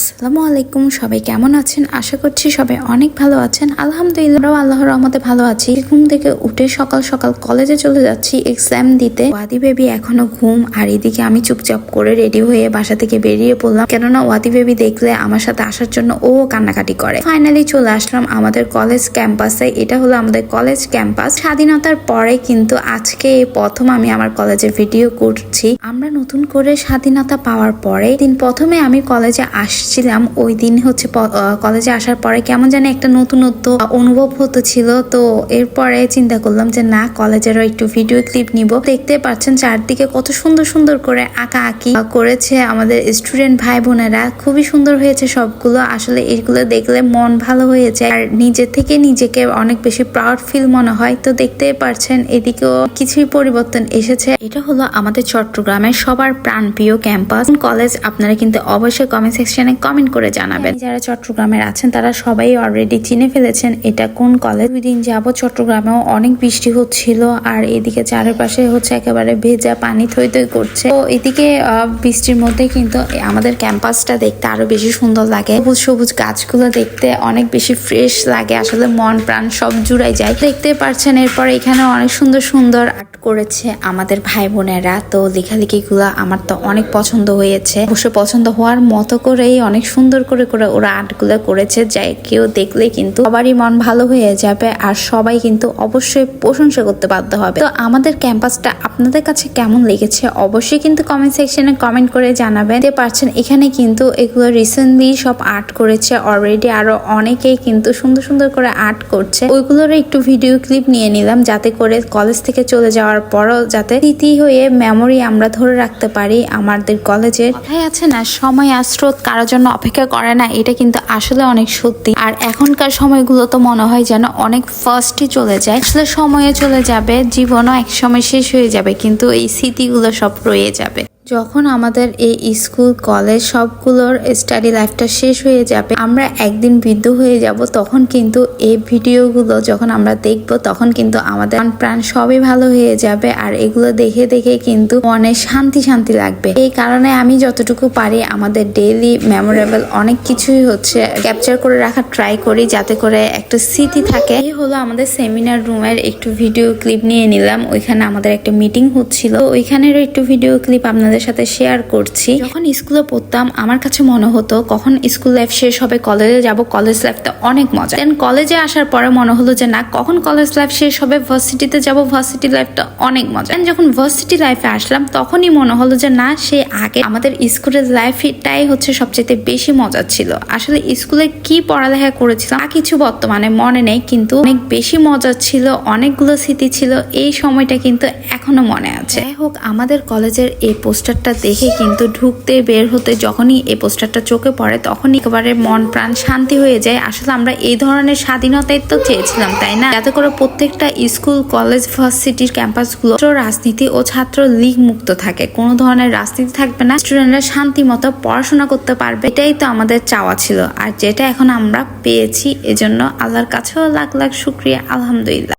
আসসালামু আলাইকুম সবাই কেমন আছেন? আশা করছি সবাই অনেক ভালো আছেন। আলহামদুলিল্লাহ আল্লাহর রহমতে ভালো আছি। ঘুম থেকে উঠে সকাল সকাল কলেজে চলে যাচ্ছি এক্সাম দিতে। ওয়াদি বেবি এখনও ঘুম, আর এদিকে আমি চুপচাপ করে রেডি হয়ে বাসা থেকে বেরিয়ে পড়লাম। কেননা ওয়াদি বেবি দেখলে আমার সাথে আসার জন্য ও কান্নাকাটি করে। ফাইনালি চলে আসলাম আমাদের কলেজ ক্যাম্পাসে এটা হলো আমাদের কলেজ ক্যাম্পাস স্বাধীনতার পরে কিন্তু আজকে প্রথম আমি আমার কলেজে ভিডিও করছি। আমরা নতুন করে স্বাধীনতা পাওয়ার পরে, দিন প্রথমে আমি কলেজে আসছিলাম, ওই দিন হচ্ছে কলেজে আসার পরে কেমন জানি একটা নতুনত্ব অনুভব হতে ছিল। তো এরপরে চিন্তা করলাম যে, না, কলেজেরও একটু ভিডিও ক্লিপ নিব। দেখতে পাচ্ছেন চারদিকে কত সুন্দর সুন্দর করে আঁকা আঁকি করেছে আমাদের স্টুডেন্ট ভাই বোনেরা খুবই সুন্দর হয়েছে সবগুলো। আসলে এগুলো দেখলে মন ভালো হয়ে যায়। আর নিজে থেকে নিজেকে অনেক বেশি প্রাউড ফিল মনে হয়। তো দেখতে পারছেন এদিকেও কিছুই পরিবর্তন এসেছে। এটা হলো আমাদের চট্টগ্রামের সবার প্রাণপ্রিয় ক্যাম্পাস কলেজ আপনারা কিন্তু অবশ্যই কমেন্ট সেকশনে কমেন্ট করে জানাবেন। যারা চট্টগ্রামের আছেন, তারা সবাই অলরেডি চিনে ফেলেছেন এটা কোন কলেজ দুই দিন যাব চট্টগ্রামেও অনেক বৃষ্টি হচ্ছিল, আর এদিকে চারপাশে হচ্ছে একেবারে ভেজা পানি থই থই করছে। তো এদিকে বৃষ্টির মধ্যে কিন্তু আমাদের ক্যাম্পাসটা দেখতে আরও বেশি সুন্দর লাগে। সবুজ সবুজ গাছগুলো দেখতে অনেক বেশি ফ্রেশ লাগে, আসলে মন প্রাণ সব জুড়াই যায়। দেখতে পারছেন, এরপর এখানে অনেক সুন্দর সুন্দর করেছে আমাদের ভাই বোনেরা তো লেখালেখিগুলো আমার তো অনেক পছন্দ হয়েছে। অবশ্য পছন্দ হওয়ার মতো করেই অনেক সুন্দর করে করে ওরা আর্টগুলো করেছে। যাই কেউ দেখলে কিন্তু সবারই মন ভালো হয়ে যাবে আর সবাই কিন্তু অবশ্যই প্রশংসা করতে বাধ্য হবে। তো আমাদের ক্যাম্পাসটা আপনাদের কাছে কেমন লেগেছে অবশ্যই কিন্তু কমেন্ট সেকশনে কমেন্ট করে জানাবেন। দেখতে পারছেন এখানে কিন্তু এগুলো রিসেন্টলি সব আর্ট করেছে। অলরেডি আরও অনেকেই কিন্তু সুন্দর সুন্দর করে আর্ট করছে। ওইগুলোর একটু ভিডিও ক্লিপ নিয়ে নিলাম যাতে করে কলেজ থেকে চলে যাওয়ার পরও যাতে স্মৃতি হয়ে মেমোরি আমরা ধরে রাখতে পারি আমাদের কলেজের কথাই আছে না, সময় আর স্রোত কারোর জন্য অপেক্ষা করে না, এটা কিন্তু আসলে অনেক সত্যি। আর এখনকার সময়গুলো তো মনে হয় যেন অনেক ফার্স্টই চলে যায়। আসলে সময়ে চলে যাবে, জীবনও এক সময় শেষ হয়ে যাবে, কিন্তু এই স্মৃতিগুলো সব রয়ে যাবে। যখন আমাদের এই স্কুল, কলেজ সবগুলোর স্টাডি লাইফটা শেষ হয়ে যাবে, আমরা একদিন বৃদ্ধ হয়ে যাব, তখন কিন্তু এই ভিডিওগুলো যখন আমরা দেখব, তখন কিন্তু আমাদের প্রাণ সবই ভালো হয়ে যাবে। আর এগুলো দেখে দেখে কিন্তু মনে শান্তি শান্তি লাগবে। এই কারণে আমি যতটুকু পারি আমাদের ডেইলি মেমোরেবল অনেক কিছুই হচ্ছে ক্যাপচার করে রাখার ট্রাই করি, যাতে করে একটা স্মৃতি থাকে। এই হলো আমাদের সেমিনার রুমের একটু ভিডিও ক্লিপ নিয়ে নিলাম। ওইখানে আমাদের একটা মিটিং হচ্ছিল। ওইখানেরও একটু ভিডিও ক্লিপ আপনাদের সাথে শেয়ার করছি। যখন স্কুলে পড়তাম, আমার কাছে মনে হতো কখন স্কুল লাইফ শেষ হবে কলেজে যাব কলেজ লাইফটা অনেক মজা। দেন কলেজে আসার পরে মনে হলো যে না, কখন কলেজ লাইফ শেষ হবে ভার্সিটিতে যাব ভার্সিটি লাইফটা অনেক মজা। যখন ভার্সিটি লাইফে আসলাম, তখনই মনে হলো যে, না, সে আগে আমাদের স্কুলের লাইফটাই হচ্ছে সবচেয়ে বেশি মজা ছিল। আসলে স্কুলে কি পড়ালেখা করেছিলাম, তা কিছু বর্তমানে মনে নেই, কিন্তু অনেক বেশি মজা ছিল, অনেকগুলো স্মৃতি ছিল, এই সময়টা কিন্তু এখনও মনে আছে। যাই হোক, আমাদের কলেজের এই পোস্টারটা দেখে কিন্তু ঢুকতে বের হতে যখনই এই পোস্টারটা চোখে পড়ে, তখনই একেবারে মন প্রাণ শান্তি হয়ে যায়। আসলে আমরা এই ধরনের স্বাধীনতাই তো চেয়েছিলাম, তাই না? যাতে করে প্রত্যেকটা স্কুল কলেজ ভার্সিটির ক্যাম্পাসগুলো ছাত্র রাজনীতি ও ছাত্র লীগ মুক্ত থাকে। কোনো ধরনের রাজনীতি থাকবে না। স্টুডেন্টরা শান্তি মতো পড়াশোনা করতে পারবে। এটাই তো আমাদের চাওয়া ছিল। আর যেটা এখন আমরা পেয়েছি, এজন্য আল্লাহর কাছেও লাখ লাখ শুক্রিয়া, আলহামদুলিল্লাহ।